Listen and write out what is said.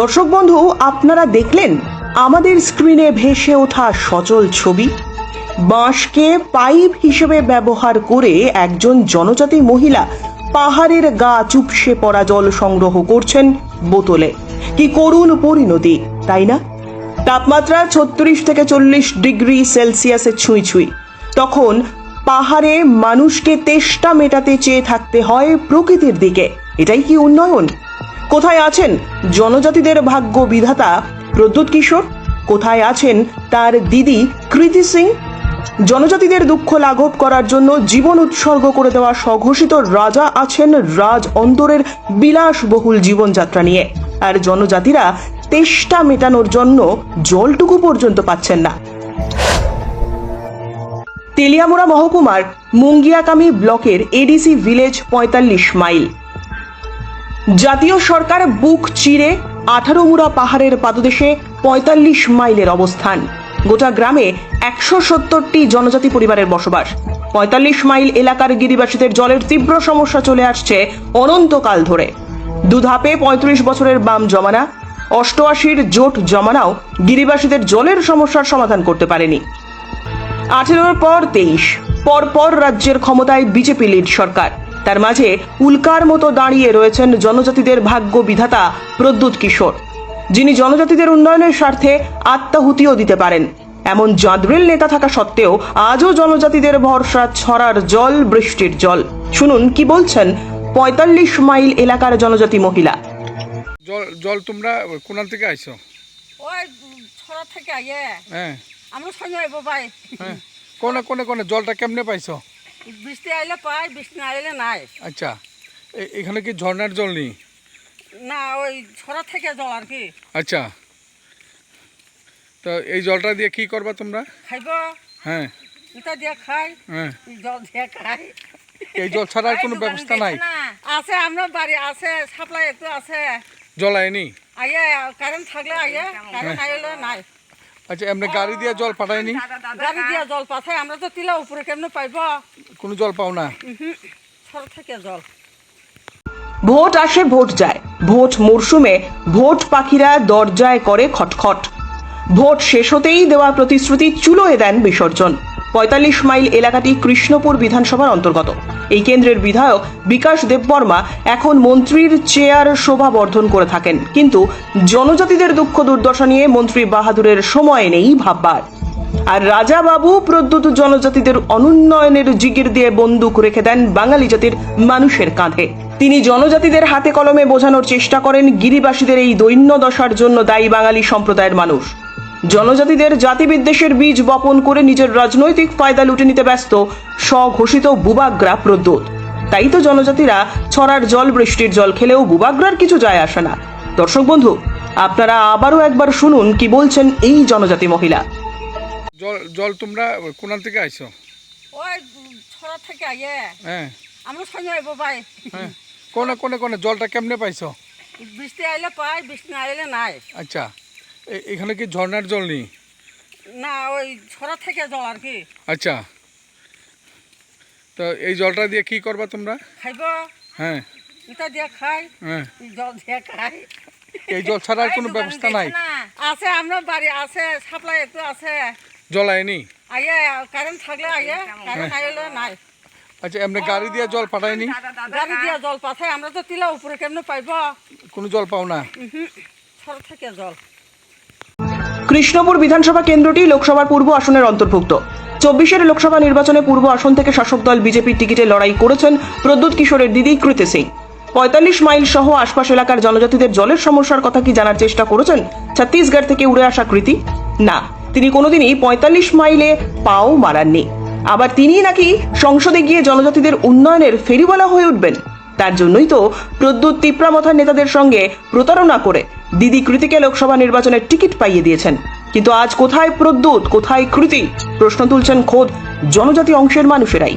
দর্শক বন্ধু, আপনারা দেখলেন, আমাদের স্ক্রিনে ভেসে ওঠা সচল ছবি। বাঁশকে পাইপ হিসেবে ব্যবহার করে একজন জনজাতি মহিলা পাহাড়ের গা চুপসে পড়া জল সংগ্রহ করছেন বোতলে। কি করুণ পরিণতি, তাই না? তাপমাত্রা ছত্রিশ থেকে চল্লিশ ডিগ্রি সেলসিয়াসে ছুঁই ছুঁই। তখন পাহাড়ে মানুষকে তেষ্টা মেটাতে চেয়ে থাকতে হয় প্রকৃতির দিকে। এটাই কি উন্নয়ন? কোথায় আছেন জনজাতিদের ভাগ্য বিধাতা প্রদ্যুৎ কিশোর? কোথায় আছেন তার দিদি কৃতি সিং? জনজাতিদের দুঃখ লাঘব করার জন্য জীবন উৎসর্গ করে দেওয়া স্বঘোষিত রাজা আছেন রাজ অন্তরের বিলাসবহুল জীবনযাত্রা নিয়ে। আর জনজাতিরা তেষ্টা মেটানোর জন্য জলটুকু পর্যন্ত পাচ্ছেন না। তেলিয়ামুড়া মহকুমার মুঙ্গিয়াকামি ব্লকের এডিসি ভিলেজ পঁয়তাল্লিশ মাইল। জাতীয় সরকার বুক চিরে আঠারো আঠারোমুড়া পাহাড়ের পাদদেশে পঁয়তাল্লিশ মাইলের অবস্থান। গোটা গ্রামে একশো সত্তরটি জনজাতি পরিবারের বসবাস। পঁয়তাল্লিশ মাইল এলাকার গিরিবাসীদের জলের তীব্র সমস্যা চলে আসছে অনন্তকাল ধরে। দুধাপে পঁয়ত্রিশ বছরের বাম জমানা, অষ্টআশির জোট জমানাও গিরিবাসীদের জলের সমস্যার সমাধান করতে পারেনি। আঠেরোর পর তেইশ, পরপর রাজ্যের ক্ষমতায় বিজেপি লিড সরকার। তার মাঝে উল্কার মতো দাঁড়িয়ে রয়েছেন জনজাতিদের ভাগ্য বিধাতা প্রদ্যুৎ কিশোর। যিনি জনজাতিদের উন্নয়নের স্বার্থে আত্মাহুতিও দিতে পারেন। এমন জাঁদরেল নেতা থাকা সত্ত্বেও আজও জনজাতিদের ভরসা ছড়ার জল বৃষ্টির জল। শুনুন কি বলছেন পঁয়তাল্লিশ মাইল এলাকার জনজাতি মহিলা। জল জল তোমরা কোনাল থেকে আইছো? ওই ছড়া থেকে আইয়ে। হ্যাঁ। আমরা সঙ্গে আইব পাই হ্যাঁ। কোনে কোনে কোনে জলটা কেমনে পাইছো? বৃষ্টি আইলে পাই বৃষ্টি না আইলে নাই। আচ্ছা এখানে কি ঝর্ণার জল নেই? না ওই ছড়া থেকে জল আর কি। আচ্ছা। তো এই জলটা দিয়ে কি করবা তোমরা? খাইব। হ্যাঁ। এটা দিয়ে খাই। হ্যাঁ। জল দিয়ে খাই। এই জল ছাড়া আর কোনো ব্যবস্থা নাই? আছে আমরা বাড়ি আছে সাপ্লাই একটু আছে। জল আয়নি আইয়ে কারেন্ট থাকলে আইয়ে কারেন্ট আইলে নাই। আচ্ছা এমনি গাড়ি দিয়ে জল পাঠায়নি? গাড়ি দিয়ে জল পাঠাই আমরা তো তিলা উপরে কেমনে পাইব? কোনো জল পাও না? থেকে জল। ভোট আসে ভোট যায়। ভোট মরশুমে ভোট পাখিরা দরজায় করে খটখট। ভোট শেষ হতেই দেওয়া প্রতিশ্রুতি চুলোয় দেন বিসর্জন। পঁয়তাল্লিশ মাইল এলাকাটি কৃষ্ণপুর বিধানসভার অন্তর্গত। এই কেন্দ্রের বিধায়ক বিকাশ দেববর্মা এখন মন্ত্রীর চেয়ার শোভা বর্ধন করে থাকেন। কিন্তু জনজাতিদের দুঃখ দুর্দশা নিয়ে মন্ত্রী বাহাদুরের সময় নেই ভাববার। আর রাজা বাবু প্রদ্যুৎ জনজাতিদের অনুন্নয়নের জিগির দিয়ে বন্দুক রেখে দেন বাঙালি জাতির মানুষের কাঁধে। তিনি জনজাতিদের হাতে কলমে বোঝানোর চেষ্টা করেন গিরিবাসীদের এই দৈন্য দশার জন্য দায়ী বাঙালি সম্প্রদায়ের মানুষ। জনজাতিদের জাতিবিদ্বেষের বীজ বপন করে নিজের রাজনৈতিক ফায়দা লুটে নিতে ব্যস্ত স্বঘোষিত বুবাগ্রা প্রদ্যুৎ তাই তো জনজাতিরা ছড়ার জল বৃষ্টির জল খেলেও বুবাগ্রার কিছু যায় আসে না। দর্শক বন্ধু আপনারা আবারও একবার শুনুন কি বলছেন এই জনজাতি মহিলা। জল জল তোমরা থেকে আইছো? ওই ছড়া থেকে আইয়ে। হ্যাঁ। আমরা সঙ্গে আইব পাই। হ্যাঁ। কোনে কোনে কোনে জলটা কেমনে পাইছো? বৃষ্টি আইলে পাই বৃষ্টি না আইলে নাই। আচ্ছা। এখানে কি ঝর্ণার জল নেই? না ওই ছড়া থেকে জল আর কি। আচ্ছা। তো এই জলটা দিয়ে কি করবা তোমরা? খাইব। হ্যাঁ। ইটা দিয়ে খাই হ্যাঁ। জল দিয়ে খাই। এই জল ছাড়া আর কোনো ব্যবস্থা নাই? আছে আমরা বাড়ি আছে সাপ্লাই একটু আছে। জল আয়নি? আইয়ে কারেন্ট থাকলে আইয়ে কারেন্ট আইলে নাই। আচ্ছা এমনি গাড়ি দিয়ে জল পাঠায়নি? গাড়ি দিয়ে জল পাঠাই আমরা তো তিলা উপরে কেমনে পাইব? কোনো জল পাও না? ছড়া থেকে জল। কৃষ্ণপুর বিধানসভা কেন্দ্রটি লোকসভার পূর্ব আসনের অন্তর্ভুক্ত। চব্বিশের লোকসভা নির্বাচনে পূর্ব আসন থেকে শাসক দল বিজেপির টিকিটে লড়াই করেছেন প্রদ্যুৎ কিশোরের দিদি কৃতি সিং। পঁয়তাল্লিশ মাইল সহ আশপাশ এলাকার জনজাতিদের জলের সমস্যার কথা কি জানার চেষ্টা করেছেন ছত্তিশগড় থেকে উড়ে আসা কৃতি? না, তিনি কোনোদিনই পঁয়তাল্লিশ মাইলে পাও মারাননি। আবার তিনিই নাকি সংসদে গিয়ে জনজাতিদের উন্নয়নের ফেরিওয়ালা হয়ে উঠবেন? তার জন্যই তো প্রদ্যুৎ, তিপ্রামথার নেতাদের সঙ্গে প্রতারণা করে দিদি কৃতিকে লোকসভা নির্বাচনের টিকিট পাইয়ে দিয়েছেন। কিন্তু আজ কোথায় প্রদ্যুৎ, কোথায় কৃতি? প্রশ্ন তুলছেন খোদ জনজাতি অংশের মানুষেরাই।